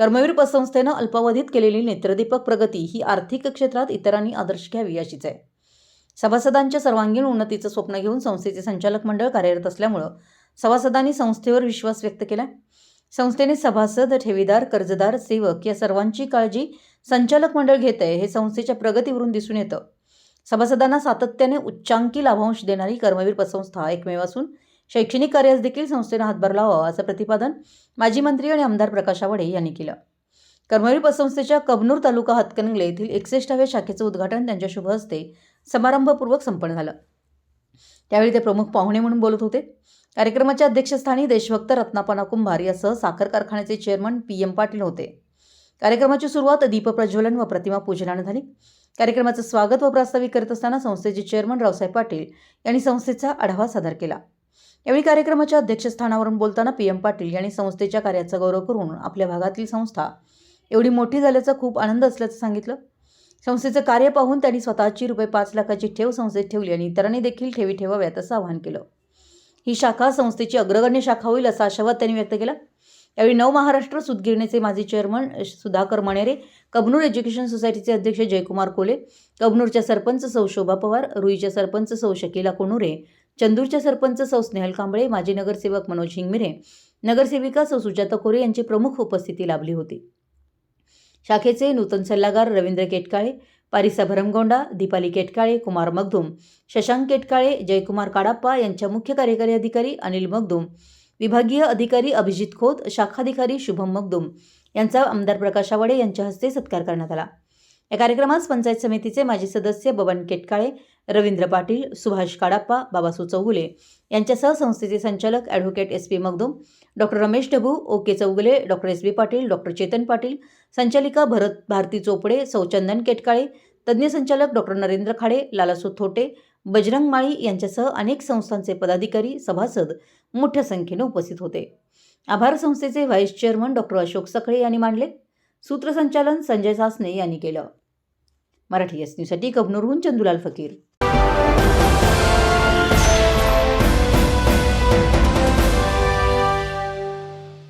कर्मवीर पतसंस्थेनं अल्पावधीत केलेली नेत्रदीपक प्रगती ही आर्थिक क्षेत्रात इतरांनी आदर्श घ्यावी अशीच आहे. सभासदांच्या सर्वांगीण उन्नतीचं स्वप्न घेऊन संस्थेचे संचालक मंडळ कार्यरत असल्यामुळं सभासदांनी संस्थेवर विश्वास व्यक्त केला संस्थेने सभासद ठेवीदार कर्जदार सेवक या सर्वांची काळजी संचालक मंडळ घेत आहे हे संस्थेच्या प्रगतीवरून दिसून येतं. सभासदांना सातत्याने उच्चांकी लाभांश देणारी कर्मवीर पतसंस्था एकमेव असून शैक्षणिक कार्यास देखील संस्थेनं हातभार लावावा असं प्रतिपादन माजी मंत्री आणि आमदार प्रकाश आवाडे यांनी केलं. कर्मवीर पतसंस्थेच्या कबनूर तालुका हातकणंगले येथील एकसष्टाव्या शाखेचं उद्घाटन त्यांच्या शुभ हस्ते समारंभपूर्वक संपन्न झालं. त्यावेळी ते प्रमुख पाहुणे म्हणून बोलत होते. कार्यक्रमाच्या अध्यक्षस्थानी देशभक्त रत्नापना कुंभार यासह साखर कारखान्याचे चेअरमन पी एम पाटील होते. कार्यक्रमाची सुरुवात दीपप्रज्वलन व प्रतिमा पूजनानं झाली. कार्यक्रमाचं स्वागत व प्रास्ताविक करत असताना संस्थेचे चेअरमन रावसाहेब पाटील यांनी संस्थेचा आढावा सादर केला. यावेळी कार्यक्रमाच्या अध्यक्षस्थानावरून बोलताना पी एम पाटील यांनी संस्थेच्या कार्याचा गौरव करून आपल्या भागातील संस्था एवढी मोठी झाल्याचा खूप आनंद असल्याचं सांगितलं. संस्थेचं कार्य पाहून त्यांनी स्वतःची रुपये पाच लाखाची ठेव संस्थेत ठेवली आणि इतरांनी देखील ठेवी ठेवाव्यात असं आवाहन केलं. ही शाखा संस्थेची अग्रगण्य शाखा होईल असा आशावाद त्यांनी व्यक्त केला. यावेळी नव महाराष्ट्र सुदगिरणीचे माजी चेअरमन सुधाकर मणेरे कबनूर एज्युकेशन सोसायटीचे अध्यक्ष जयकुमार कोले कबनूरच्या सरपंच सौ शोभा पवार रुईच्या सरपंच सौ शकीला कोणुरे चंदूरच्या सरपंच सौ स्नेहल कांबळे माजी नगरसेवक मनोज हिंगमिरे नगरसेविका सौ सुजाता कोरे यांची प्रमुख उपस्थिती लाभली होती. शाखेचे नूतन सल्लागार रवींद्र केटकाळे पारिसा भरमगोंडा दीपाली केटकाळे कुमार मगदुम शशांक केटकाळे जयकुमार काडाप्पा यांच्या मुख्य कार्यकारी अधिकारी अनिल मगदुम विभागीय अधिकारी अभिजित खोत शाखाधिकारी शुभम मगदुम यांचा आमदार प्रकाश आवाडे यांच्या हस्ते सत्कार करण्यात आला. या कार्यक्रमात पंचायत समितीचे माजी सदस्य बबन केटकाळे रवींद्र पाटील सुभाष काडाप्पा बाबासू चौगुले यांच्यासह संस्थेचे संचालक advocate S P Magdum doctor Ramesh Dhabu O K Chougule doctor S B Patil doctor Chetan Patil संचालिका भरत भारती चोपडे सौचंदन केटकाळे तज्ज्ञ संचालक डॉक्टर नरेंद्र खाडे लालासू थोटे बजरंग माळी यांच्यासह अनेक संस्थांचे पदाधिकारी सभासद मोठ्या संख्येने उपस्थित होते. आभार संस्थेचे vice chairman doctor Ashok Sakhale यांनी मांडले सूत्रसंचालन संजय सासने यांनी केलं. मराठी एस न्यूजसाठी कबनूरहून चंदुलाल फकीर. Thank you.